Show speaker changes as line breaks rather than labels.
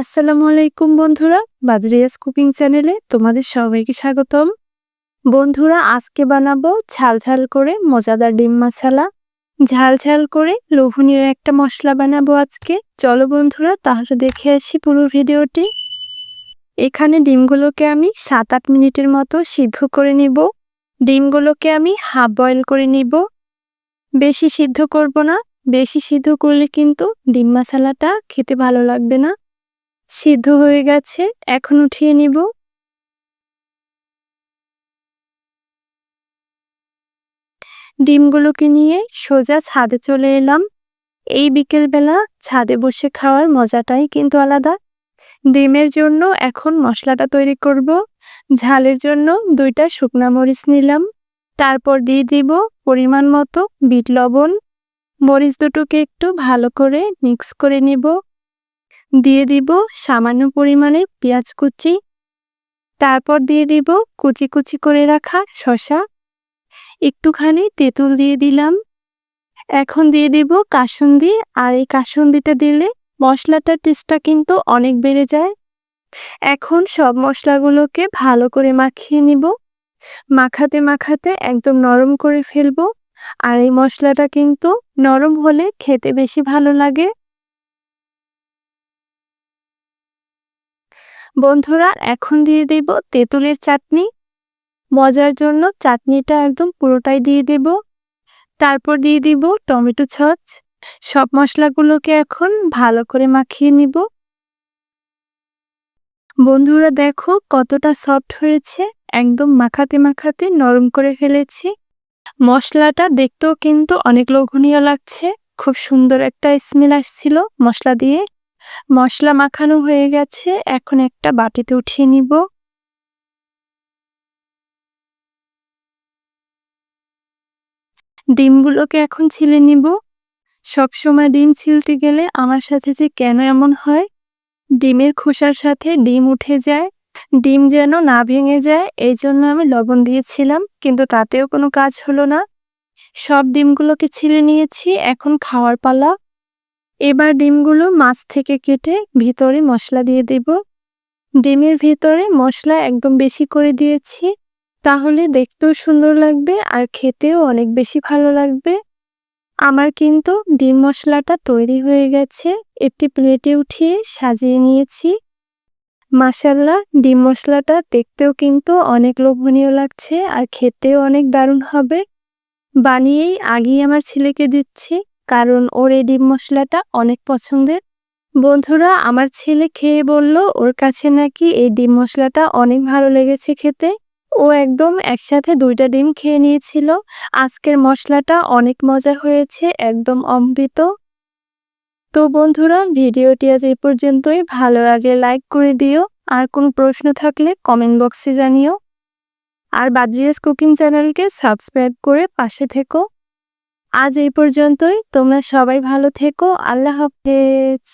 আসসালামু আলাইকুম বন্ধুরা বাদরিয়াস কুকিং চ্যানেলে তোমাদের সবাইকে স্বাগতম। বন্ধুরা, আজকে বানাবো ঝাল ঝাল করে মজাদার ডিম মশালা। ঝাল ঝাল করে লোভনীয় একটা মশলা বানাবো আজকে। চলো বন্ধুরা, তাহলে দেখে আসি পুরো ভিডিওটি। এখানে ডিমগুলোকে আমি সাত আট মিনিটের মতো সিদ্ধ করে নিব। ডিমগুলোকে আমি হাফ বয়েল করে নিব। বেশি সিদ্ধ করব না, বেশি সিদ্ধ করলে কিন্তু ডিম মশালাটা খেতে ভালো লাগবে না। সিদ্ধ হয়ে গেছে, এখন উঠিয়ে নিব। ডিমগুলোকে নিয়ে সোজা ছাদে চলে এলাম। এই বিকেলবেলা ছাদে বসে খাওয়ার মজাটাই কিন্তু আলাদা। ডিমের জন্য এখন মশলাটা তৈরি করব, ঝালের জন্য দুইটা শুকনা মরিচ নিলাম। তারপর দিয়ে দিব পরিমাণ মতো বিট লবণ। মরিচ দুটোকে একটু ভালো করে মিক্স করে নিব। দিয়ে দিব সামান্য পরিমাণে পেঁয়াজ কুচি। তারপর দিয়ে দিব কুচি কুচি করে রাখা শশা একটুখানি তেঁতুল দিয়ে দিলাম। এখন দিয়ে দিব কাসুন্দি। আর এই কাসুন্দিটা দিলে মশলাটার টেস্টটা কিন্তু অনেক বেড়ে যায়। এখন সব মশলাগুলোকে ভালো করে মাখিয়ে নিব। মাখাতে মাখাতে একদম নরম করে ফেলব। আর এই মশলাটা কিন্তু নরম হলে খেতে বেশি ভালো লাগে। বন্ধুরা, এখন দিয়ে দেব তেঁতুলের চাটনি। মজার জন্য চাটনিটা একদম পুরোটাই দিয়ে দেব। তারপর দিয়ে দিব টমেটো ছচ সব মশলাগুলোকে এখন ভালো করে মাখিয়ে নিব। বন্ধুরা, দেখো কতটা সফট হয়েছে। একদম মাখাতে মাখাতে নরম করে ফেলেছি। মশলাটা দেখতেও কিন্তু অনেক লোভনীয় লাগছে। খুব সুন্দর একটা স্মেল আসছিল মশলা দিয়ে। মশলা মাখানো হয়ে গেছে, এখন একটা বাটিতে উঠিয়ে নিব। ডিমগুলোকে এখন ছিলে নিব। সবসময় ডিম ছিলতে গেলে আমার সাথে যে কেন এমন হয়? ডিমের খোসার সাথে ডিম উঠে যায়, ডিম যেন না ভেঙে যায়, এই জন্য আমি লবণ দিয়েছিলাম, কিন্তু তাতেও কোনো কাজ হলো না। সব ডিমগুলোকে ছিলে নিয়েছি, এখন খাওয়ার পালা। এবার ডিমগুলো মাছ থেকে কেটে ভিতরে মশলা দিয়ে দেব। ডিমের ভিতরে মশলা একদম বেশি করে দিয়েছি, তাহলে দেখতেও সুন্দর লাগবে আর খেতেও অনেক বেশি ভালো লাগবে। আমার কিন্তু ডিম মশলাটা তৈরি হয়ে গেছে, একটি প্লেটে উঠিয়ে সাজিয়ে নিয়েছি। মাসাল্লা ডিম মশলাটা দেখতেও কিন্তু অনেক লোভনীয় লাগছে আর খেতেও অনেক দারুণ হবে। বানিয়েই আগেই আমার ছেলেকে দিচ্ছি। কারণ ওর এই ডিম মশলাটা অনেক পছন্দের। বন্ধুরা, আমার ছেলে খেয়ে বলল, ওর কাছে নাকি এই ডিম মশলাটা অনেক ভালো লেগেছে খেতে। ও একদম একসাথে দুইটা ডিম খেয়ে নিয়েছিল। আজকের মশলাটা অনেক মজা হয়েছে, একদম অমৃত। তো বন্ধুরা, ভিডিওটি আজ এই পর্যন্তই। ভালো লাগলে লাইক করে দিও। আর কোনো প্রশ্ন থাকলে কমেন্ট বক্সে জানিও। আর বাজিয়াস কুকিং চ্যানেলকে সাবস্ক্রাইব করে পাশে থেকো। আজ এই পর্যন্তই। তোমরা সবাই ভালো থেকো। আল্লাহ হাফেজ।